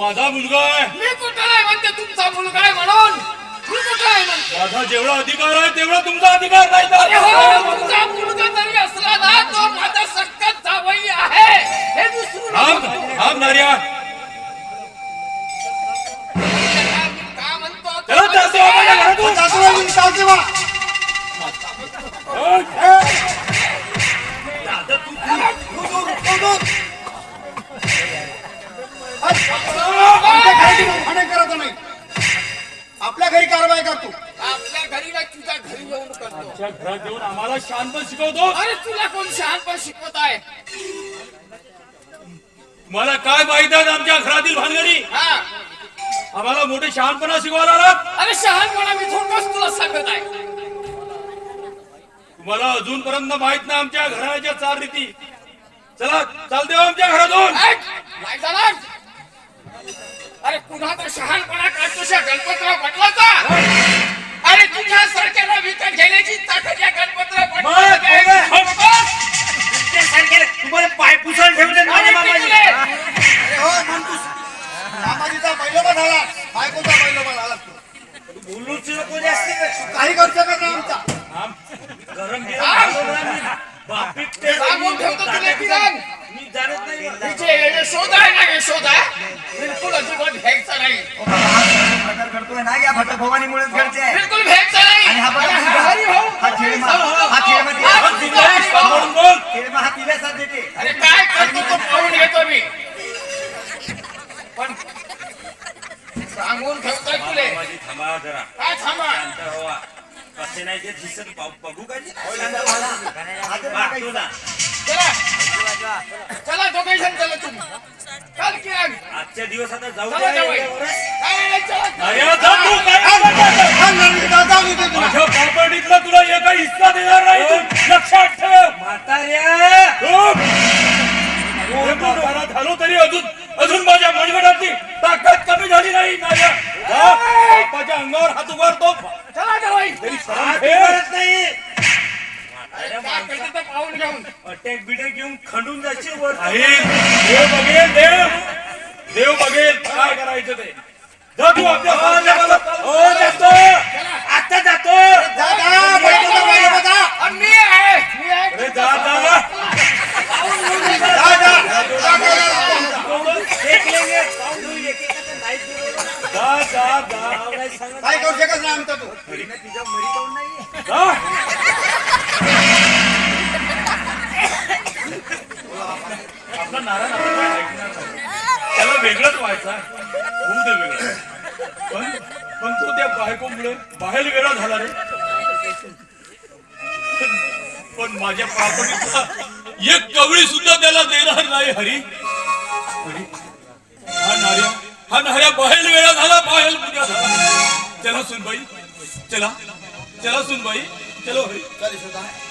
माझा मुलगा आहे. मी कुठं नाही म्हणते? तुमचा मुलगा आहे म्हणून. मी कुठं नाही म्हणते? माझा जेवढा अधिकार आहे तेवढा तुमचा अधिकार नाही अरे हो? तुमचा मुलगा जरी असला ना तो माझा सक्कत जावई आहे. हे विसरू थांब नका. थांब नार्या. मी का म्हणतो? घरातून. सासूबाई आमच्या आमच्या घरात येऊन आम्हाला शिकवतो. अरे तुला कोण शहाणपण शिकवत आहे? तुम्हाला काय माहीत आहे आमच्या घरातील भानगडी? हा. आम्हाला मोठे शहाणपणा शिकवायला आलात? अरे शहाणपणा मी थोडंच तुला सांगत आहे. तुम्हाला अजूनपर्यंत माहीत नाही आमच्या घराच्या चार रीती चला चालते हो आमच्या घरातून. ऐक, नाही जाणार अरे पुन्हा तर शहाणपणा काढतोशा गणपतराव पाटलाचा मामाजीचा पहिलोबा झाला बायकोचा पहिलोबा झाला तू. बोलूच नको जास्त. काही करू शकत नाही आमचा. गरम. सांगून ठेवतो तुला किरण. मी जाणत नाही तिचे यशोदा आहे ना यशोदा बिलकुल अजिबात घ्यायचा नाही. करतोय ना या भट्ट भवानीमुळेच घडते. थांबा जरा काय थांबा शांत व्हा कसे नाही ते दिसत पाहू- बघू काय ते? आता वागतो ना. चला चला दोघे जण चला तुम्ही चल किरण आजच्या दिवस आता जाऊ चला द्या जावई चला तू, काय हा. माझ्या प्रॉपर्टीतला तुला एका हिस्सा देणार नाही तू लक्षात ठेव म्हाताऱ्या म्हातारा झालो तरी अजून अजून माझ्या मनगटातली ताकद कमी झाली नाही नार्या. बापाच्या अंगावर हात उभारतो. चला जावई तरी शरम हात ठेव. नाही. पाहून घेऊन अटॅक बिटॅक घेऊन खंडून जायची वर. आहे. देव बघेल देव. देव बघेल काय करायचं ते. जा तू आपल्या भावाच्या हो जातो. आता जातो. जा. आणि मी आहे. मी आहे. अरे जा जा जा, करू शकत नाही आमचा तू. तिच्या मरी आपला नारायण ऐकणार नाही. त्याला वेगळंच व्हायचा होऊ दे वेगळं. पण पण तो त्या बायकोमुळे बाहेर वेगळा झाला रे. पण माझ्या प्रॉपर्टीचा एक कवळी सुद्धा त्याला देणार नाही हरी. हरी. हा नार्या हा नार्या बाहेर चला सुन भाई चला चला सुनबाई चलो भाई।